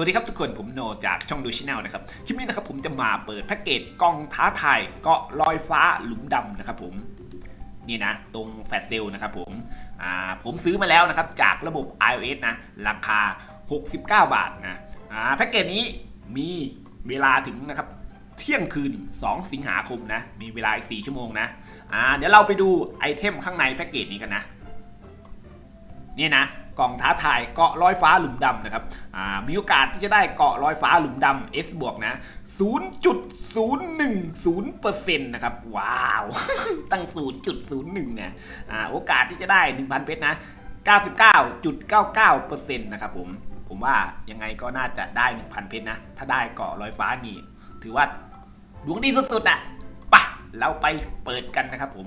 วัสดีครับทุกคนผมโนจากช่องดูชแนลนะครับ คลิปนี้นะครับผมจะมาเปิดแพ็กเกจกล้องท้าทายเกาะลอยฟ้าหลุมดำนะครับผมนี่นะ ตรงแฟลชเซลนะครับผมอ่าผมซื้อมาแล้วนะครับ จากระบบ iOS นะ ราคา 69 บาทนะอ่าแพ็กเกจนี้มีเวลาถึงนะครับเที่ยงคืน 2 สิงหาคมนะ มีเวลาอีก 4 ชั่วโมงนะอ่าเดี๋ยวเราไปดูไอเทมข้างในแพ็กเกจนี้กันนะ นี่นะ กล่องท้าทายเกาะลอยฟ้าหลุมดำนะครับอ่ามีโอกาสที่จะได้เกาะลอยฟ้าหลุมดำ S บวกนะ0.010%นะครับ ว้าว ตั้ง 0.01เนะอ่าโอกาสที่จะได้ 1,000 เพชรนะ 99.99%นะครับผม ผมว่ายังไงก็น่าจะได้ 1,000 เพชรนะ ถ้าได้เกาะลอยฟ้านี่ ถือว่าดวงดีสุดๆอะไปะเราไปเปิดกันนะครับผม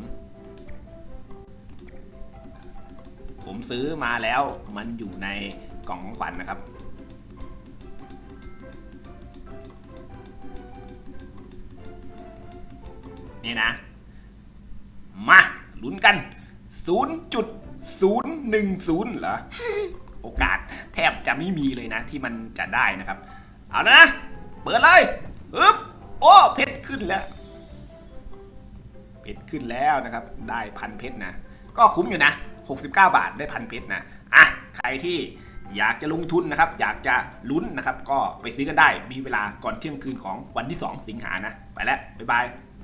ผมซื้อมาแล้วมันอยู่ในกล่องของขวัญนะครับ นี่นะ มาลุ้นกัน 0.010 เหรอ โอกาสแทบจะไม่มีเลยนะ ที่มันจะได้นะครับ เอาแล้วนะ เปิดเลยอึ๊บโอ้เพชรขึ้นแล้วเพชรขึ้นแล้วนะครับ ได้พันเพชรนะ ก็คุ้มอยู่นะ 69 บาทได้พันเพชรนะอะใครที่อยากจะลงทุนนะครับ อยากจะลุ้นนะครับ ก็ไปซื้อกันได้มีเวลาก่อนเที่ยงคืนของวันที่ 2 สิงหานะ ไปแล้ว บ๊ายบาย